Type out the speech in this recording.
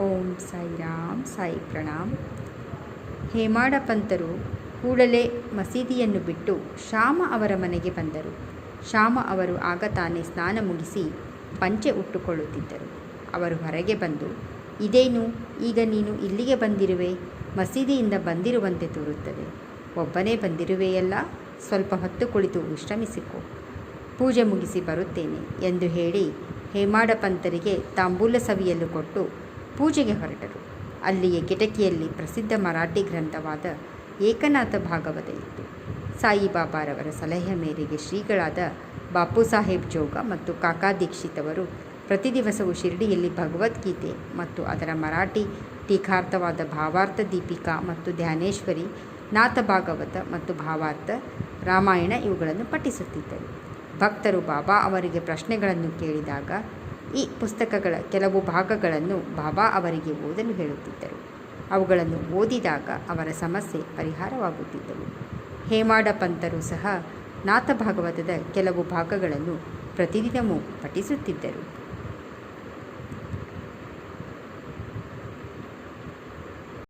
ಓಂ ಸಾಯಿರಾಮ್, ಸಾಯಿ ಪ್ರಣಾಮ್. ಹೇಮಾಡ ಪಂತರು ಕೂಡಲೇ ಮಸೀದಿಯನ್ನು ಬಿಟ್ಟು ಶ್ಯಾಮ ಅವರ ಮನೆಗೆ ಬಂದರು. ಶ್ಯಾಮ ಅವರು ಆಗ ತಾನೇ ಸ್ನಾನ ಮುಗಿಸಿ ಪಂಚೆ ಉಟ್ಟುಕೊಳ್ಳುತ್ತಿದ್ದರು. ಅವರು ಹೊರಗೆ ಬಂದು, ಇದೇನು? ಈಗ ನೀನು ಇಲ್ಲಿಗೆ ಬಂದಿರುವೆ? ಮಸೀದಿಯಿಂದ ಬಂದಿರುವಂತೆ ತೋರುತ್ತದೆ. ಒಬ್ಬನೇ ಬಂದಿರುವೆಯಲ್ಲ? ಸ್ವಲ್ಪ ಹೊತ್ತು ಕುಳಿತು ವಿಶ್ರಮಿಸಿಕೊ. ಪೂಜೆ ಮುಗಿಸಿ ಬರುತ್ತೇನೆ ಎಂದು ಹೇಳಿ ಹೇಮಾಡ ಪಂತರಿಗೆ ತಾಂಬೂಲ ಸವಿಯಲು ಕೊಟ್ಟು ಪೂಜೆಗೆ ಹೊರಟರು. ಅಲ್ಲಿಯೇ ಕಿಟಕಿಯಲ್ಲಿ ಪ್ರಸಿದ್ಧ ಮರಾಠಿ ಗ್ರಂಥವಾದ ಏಕನಾಥ ಭಾಗವತ ಇತ್ತು. ಸಾಯಿಬಾಬಾರವರ ಸಲಹೆ ಮೇರೆಗೆ ಶ್ರೀಗಳಾದ ಬಾಪು ಸಾಹೇಬ್ ಜೋಗ ಮತ್ತು ಕಾಕಾ ದೀಕ್ಷಿತ್ ಅವರು ಪ್ರತಿ ದಿವಸವೂ ಶಿರಡಿಯಲ್ಲಿ ಭಗವದ್ಗೀತೆ ಮತ್ತು ಅದರ ಮರಾಠಿ ಟೀಕಾರ್ಥವಾದ ಭಾವಾರ್ಥ ದೀಪಿಕಾ ಮತ್ತು ಧ್ಯಾನೇಶ್ವರಿ, ನಾಥ ಭಾಗವತ ಮತ್ತು ಭಾವಾರ್ಥ ರಾಮಾಯಣ ಇವುಗಳನ್ನು ಪಠಿಸುತ್ತಿದ್ದರು. ಭಕ್ತರು ಬಾಬಾ ಅವರಿಗೆ ಪ್ರಶ್ನೆಗಳನ್ನು ಕೇಳಿದಾಗ ಈ ಪುಸ್ತಕಗಳ ಕೆಲವು ಭಾಗಗಳನ್ನು ಬಾಬಾ ಅವರಿಗೆ ಓದಲು ಹೇಳುತ್ತಿದ್ದರು. ಅವುಗಳನ್ನು ಓದಿದಾಗ ಅವರ ಸಮಸ್ಯೆ ಪರಿಹಾರವಾಗುತ್ತಿದ್ದವು. ಹೇಮಾಡ ಪಂತರು ಸಹ ನಾಥ ಭಾಗವತದ ಕೆಲವು ಭಾಗಗಳನ್ನು ಪ್ರತಿದಿನವೂ ಪಠಿಸುತ್ತಿದ್ದರು.